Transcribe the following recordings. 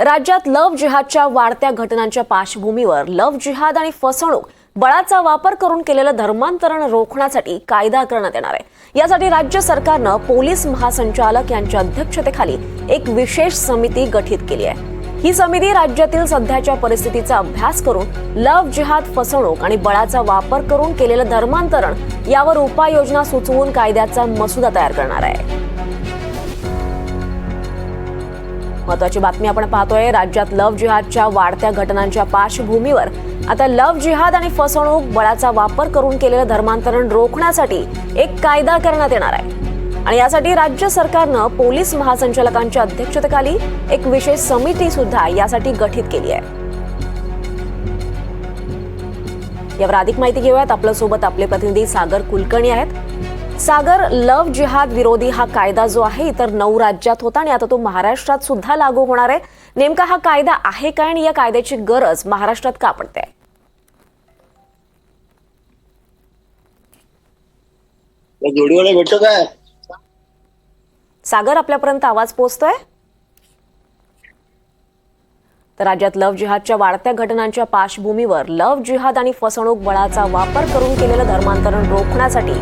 राज्यात लव्ह जिहादच्या वाढत्या घटनांच्या पार्श्वभूमीवर लव्ह जिहाद आणि फसवणूक बळाचा वापर करून केलेलं धर्मांतरण रोखण्यासाठी कायदा करण्यात येणार आहे. यासाठी राज्य सरकारनं पोलीस महासंचालक यांच्या अध्यक्षतेखाली एक विशेष समिती गठीत केली आहे. ही समिती राज्यातील सध्याच्या परिस्थितीचा अभ्यास करून लव्ह जिहाद फसवणूक आणि बळाचा वापर करून केलेलं धर्मांतरण यावर उपाययोजना सुचवून कायद्याचा मसुदा तयार करणार आहे. महत्वाची बातमी आपण पाहतोय. राज्यात लव्ह जिहादच्या वाढत्या घटनांच्या पार्श्वभूमीवर आता लव्ह जिहाद आणि फसवणूक बळाचा वापर करून केलेलं धर्मांतरण रोखण्यासाठी एक कायदा करण्यात येणार आहे. आणि यासाठी राज्य सरकारनं पोलीस महासंचालकांच्या अध्यक्षतेखाली एक विशेष समिती सुद्धा यासाठी गठीत केली आहे. यावर अधिक माहिती घेऊयात. आपल्यासोबत आपले प्रतिनिधी सागर कुलकर्णी आहेत. सागर लव्ह जिहाद विरोधी हा कायदा जो आहे इतर नऊ राज्यात होता आणि आता तो महाराष्ट्रात सुद्धा लागू होणार आहे. नेमका हा कायदा आहे काय आणि या कायद्याची गरज महाराष्ट्रात का पडते? त्या जोडीवाला भेटतो काय? सागर आपल्यापर्यंत आवाज पोहोचतोय? तर राज्यात लव्ह जिहादच्या वाढत्या घटनांच्या पार्श्वभूमीवर लव्ह जिहाद आणि फसवणूक बळाचा वापर करून केलेलं धर्मांतरण रोखण्यासाठी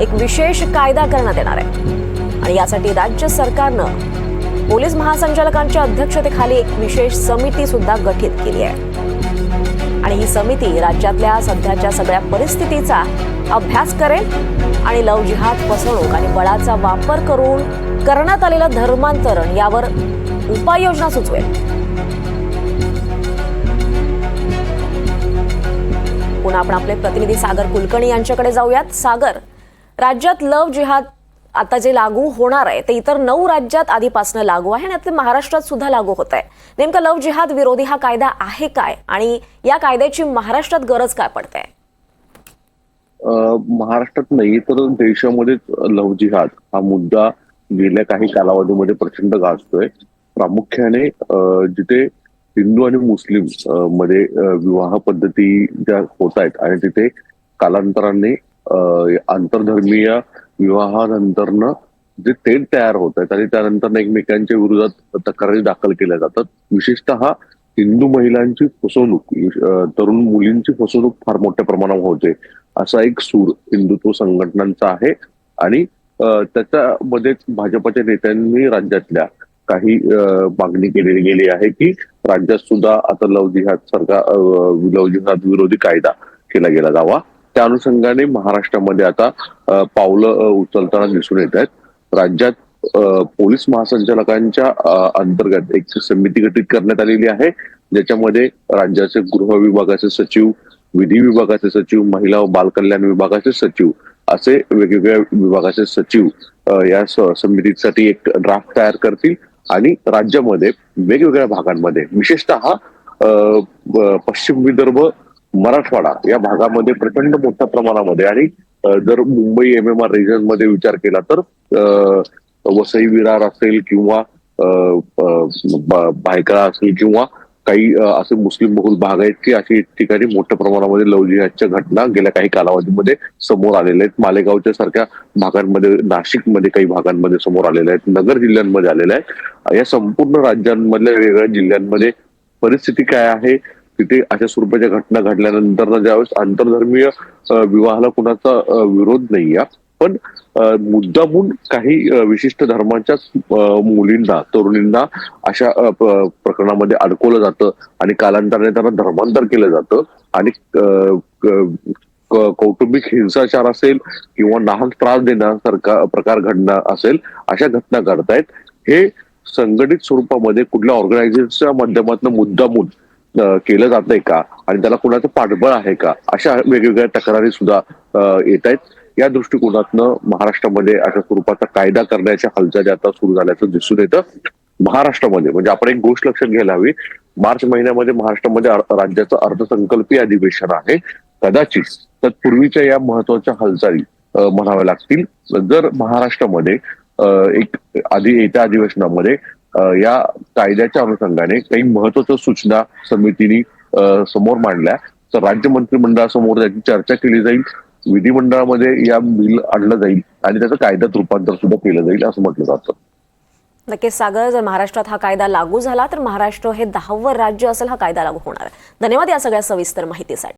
एक विशेष कायदा करण्यात येणार आहे. आणि यासाठी राज्य सरकारनं पोलीस महासंचालकांच्या अध्यक्षतेखाली एक विशेष समिती सुद्धा गठीत केली आहे. आणि ही समिती राज्यातल्या सध्याच्या सगळ्या परिस्थितीचा अभ्यास करेल आणि लव जिहाद फसवणूक आणि बळाचा वापर करून करण्यात आलेलं धर्मांतरण यावर उपाययोजना सुचवेल. पुन्हा आपण आपले प्रतिनिधी सागर कुलकर्णी यांच्याकडे जाऊयात. सागर राज्यात लव जिहाद आता जे लागू होणार आहे ते इतर नऊ राज्यात आधीपासून लागू आहे आणि आता महाराष्ट्रात सुद्धा लागू होत आहे. नेमका लव जिहाद विरोधी हा कायदा आहे काय? आणि या कायद्याची महाराष्ट्रात गरज काय पडते? महाराष्ट्रात नाही तर देशामध्येच लव्ह जिहाद हा मुद्दा गेल्या काही कालावधीमध्ये प्रचंड गाजतोय. प्रामुख्याने जिथे हिंदू आणि मुस्लिममध्ये विवाह पद्धती ज्या होत आहेत आणि तिथे कालांतराने आंतरधर्मीय विवाहानंतरनं जे तेढ तयार होत आहेत आणि त्यानंतर एकमेकांच्या विरोधात तक्रारी दाखल केल्या जातात. विशेषतः हिंदू महिलांची फसवणूक तरुण मुलींची फसवणूक फार मोठ्या प्रमाणावर होते असा एक सूर हिंदुत्व संघटनांचा आहे. आणि त्याच्यामध्येच त्याच्यामध्ये भाजपच्या नेत्यांनी राज्यातल्या काही मागणी केलेली गेली आहे की राज्यात सुद्धा आता लव जिहाद सारखा लव जिहाद विरोधी कायदा केला गेला जावा. त्या अनुषंगाने महाराष्ट्रामध्ये आता पावलं उचलताना दिसून येत आहेत. राज्यात पोलीस महासंचालकांच्या अंतर्गत एक समिती गठीत करण्यात आलेली आहे. ज्याच्यामध्ये राज्याचे गृह विभागाचे सचिव विधी विभागाचे सचिव महिला व बालकल्याण विभागाचे सचिव असे वेगवेगळ्या विभागाचे सचिव या समितीसाठी एक ड्राफ्ट तयार करतील. आणि राज्यामध्ये वेगवेगळ्या भागांमध्ये विशेषतः अ, पश्चिम विदर्भ मराठवाडा या भागामध्ये प्रचंड मोठ्या प्रमाणामध्ये आणि जर मुंबई एम एम आर रिजनमध्ये विचार केला तर वसई विरार असेल किंवा अ, भायखळा असेल किंवा काही असे मुस्लिम बहुल भाग आहेत की अशी ठिकाणी मोठ्या प्रमाणामध्ये लव जिहादच्या घटना गेल्या काही कालावधीमध्ये समोर आलेल्या आहेत. मालेगावच्या सारख्या भागांमध्ये नाशिकमध्ये काही भागांमध्ये समोर आलेल्या आहेत. नगर जिल्ह्यांमध्ये आलेल्या आहेत. या संपूर्ण राज्यांमधल्या वेगवेगळ्या जिल्ह्यांमध्ये परिस्थिती काय आहे? तिथे अशा स्वरूपाच्या घटना घडल्यानंतर ज्यावेळेस आंतरधर्मीय विवाहाला कुणाचा विरोध नाही पण मुद्दामून काही विशिष्ट धर्माच्या मुलींना तरुणींना अशा प्रकरणामध्ये अडकवलं जातं आणि कालांतराने त्यांना धर्मांतर केलं जातं आणि कौटुंबिक हिंसाचार असेल किंवा नाहक त्रास देण्यासारखा प्रकार घडणं असेल अशा घटना घडतायत. हे संघटित स्वरूपामध्ये कुठल्या ऑर्गनायझेशनच्या माध्यमातून मुद्दामून केलं जातंय का? आणि त्याला कुणाचं पाठबळ आहे का? अशा वेगवेगळ्या तक्रारी सुद्धा येत आहेत या दृष्टिकोनातनं महाराष्ट्रामध्ये अशा स्वरूपाचा कायदा करण्याच्या हालचाली आता सुरू झाल्याचं दिसून येतं. महाराष्ट्रामध्ये म्हणजे आपण एक गोष्ट लक्षात घ्यायला हवी. मार्च महिन्यामध्ये महाराष्ट्रामध्ये राज्याचं अर्थसंकल्पीय अधिवेशन आहे. कदाचित तत्पूर्वीच्या या महत्त्वाच्या हालचाली म्हणाव्या लागतील. जर महाराष्ट्रामध्ये एक आधी येत्या अधिवेशनामध्ये या कायद्याच्या अनुषंगाने काही महत्त्वाच्या सूचना समितीने समोर मांडल्या. तर राज्य मंत्रिमंडळासमोर त्याची चर्चा केली जाईल. विधिमंडळामध्ये या बिल आणलं जाईल आणि त्याचं कायद्यात रूपांतर सुद्धा केलं जाईल असं म्हटलं जातं. नक्कीच सागर जर महाराष्ट्रात हा कायदा लागू झाला तर महाराष्ट्र हे दहावं राज्य असेल हा कायदा लागू होणार. आहे धन्यवाद या सगळ्या सविस्तर माहितीसाठी.